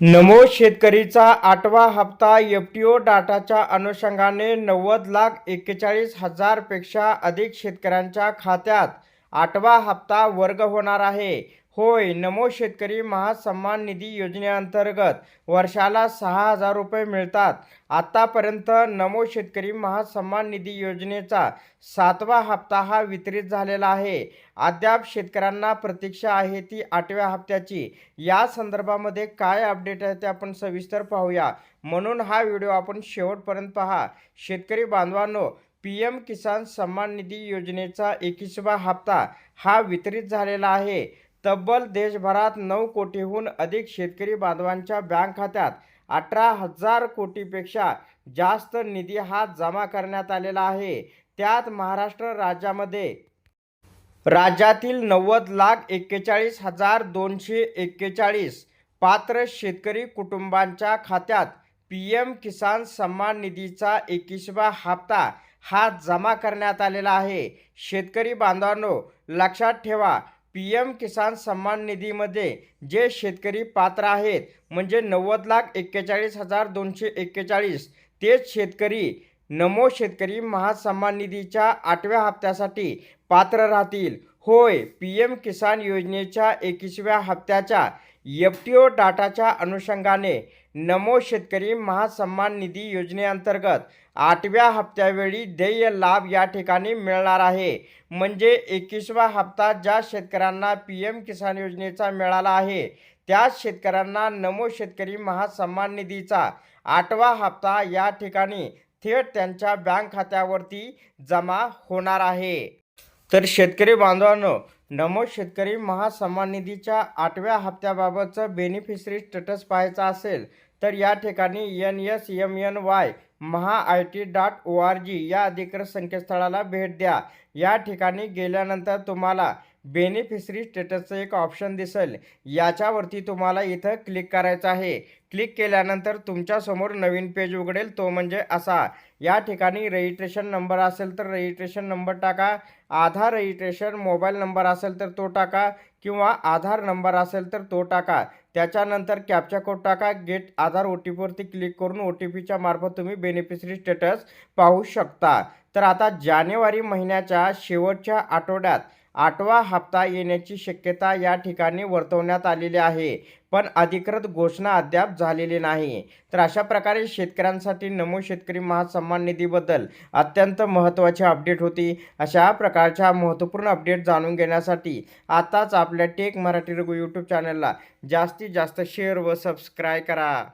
नमो शेतकरीचा आठवा हप्ता F T O डाटाच्या अनुषंगाने नव्वद लाख एक्केचाळीस हजारपेक्षा अधिक शेतकऱ्यांच्या खात्यात. आठवा हप्ता वर्ग होणार आहे. होय नमो शेतकरी महासन्मान निधी योजनेअंतर्गत वर्षाला सहा हजार रुपये मिळतात. आत्तापर्यंत नमो शेतकरी महासन्मान निधी योजनेचा सातवा हप्ता हा वितरित झालेला आहे. अद्याप शेतकऱ्यांना प्रतीक्षा आहे ती आठव्या हप्त्याची. या संदर्भामध्ये काय अपडेट आहे ते आपण सविस्तर पाहूया. म्हणून हा व्हिडिओ आपण शेवटपर्यंत पहा. शेतकरी बांधवांनो पी एम किसान सन्मान निधी योजनेचा एकवीसवा हप्ता हा वितरित झालेला आहे. तब्बल देशभरात नऊ कोटीहून अधिक शेतकरी बांधवांच्या बँक खात्यात अठरा हजार कोटीपेक्षा जास्त निधी हा जमा करण्यात आलेला आहे. त्यात महाराष्ट्र राज्यामध्ये राज्यातील नव्वद लाख एक्केचाळीस हजार दोनशे एक्केचाळीस पात्र शेतकरी कुटुंबांच्या खात्यात पी एम किसान सन्मान निधीचा एकवीसवा हप्ता हा जमा करण्यात आलेला आहे. शेतकरी बांधवांनो लक्षात ठेवा पी एम किसान सन्मान निधीमध्ये जे शेतकरी पात्र आहेत म्हणजे नव्वद लाख एक्केचाळीस हजार दोनशे एक्केचाळीस तेच शेतकरी नमो शेतकरी महासन्मान निधीच्या आठव्या हप्त्यासाठी पात्र राहतील. होय पी एम किसान योजनेच्या एकवीसव्या हप्त्याच्या एफ टी ओ डाटाच्या अनुषंगाने नमो शेतकरी महासन्मान निधी योजनेअंतर्गत आठव्या हप्त्यावेळी देय लाभ या ठिकाणी मिळणार आहे. म्हणजे एकवीसवा हप्ता ज्या शेतकऱ्यांना पी एम किसान योजनेचा मिळाला आहे त्याच शेतकऱ्यांना नमो शेतकरी महासन्मान निधीचा आठवा हप्ता या ठिकाणी थेट त्यांच्या बँक खात्यावरती जमा होणार आहे. तर शेतकरी बांधवांनो नमो शेतकरी महासन्मान निधीच्या आठव्या हप्त्याबाबतचं बेनिफिशरी स्टेटस पाहायचं असेल तर या ठिकाणी N S M N Y Maha I T dot O R G या अधिकृत संकेतस्थळाला भेट द्या. या ठिकाणी गेल्यानंतर तुम्हाला बेनिफिशरी स्टेटसचं एक ऑप्शन दिसेल. याच्यावरती तुम्हाला इथं क्लिक करायचं आहे. क्लिक केल्यानंतर तुमच्यासमोर नवीन पेज उघडेल. तो म्हणजे असा. या ठिकाणी रजिस्ट्रेशन नंबर असेल तर रजिस्ट्रेशन नंबर टाका. आधार रजिस्ट्रेशन मोबाईल नंबर असेल तर तो टाका. किंवा आधार नंबर असेल तर तो टाका. त्याच्यानंतर कॅप्चा कोड टाका. गेट आधार ओ टी पीवरती क्लिक करून ओ टी पीच्या मार्फत तुम्ही बेनिफिशरी स्टेटस पाहू शकता. तर आता जानेवारी महिन्याच्या शेवटच्या आठवड्यात आठवा हप्ता येण्याची शक्यता या ठिकाणी वर्तवण्यात आलेली आहे पण अधिकृत घोषणा अद्याप झालेली नाही. तर अशा प्रकारे शेतकऱ्यांसाठी नमो शेतकरी महासन्मान निधीबद्दल अत्यंत महत्त्वाची अपडेट होती. अशा प्रकारच्या महत्त्वपूर्ण अपडेट जाणून घेण्यासाठी आताच आपल्या टेक मराठी रघु यूट्यूब चॅनलला जास्तीत जास्त शेअर व सबस्क्राईब करा.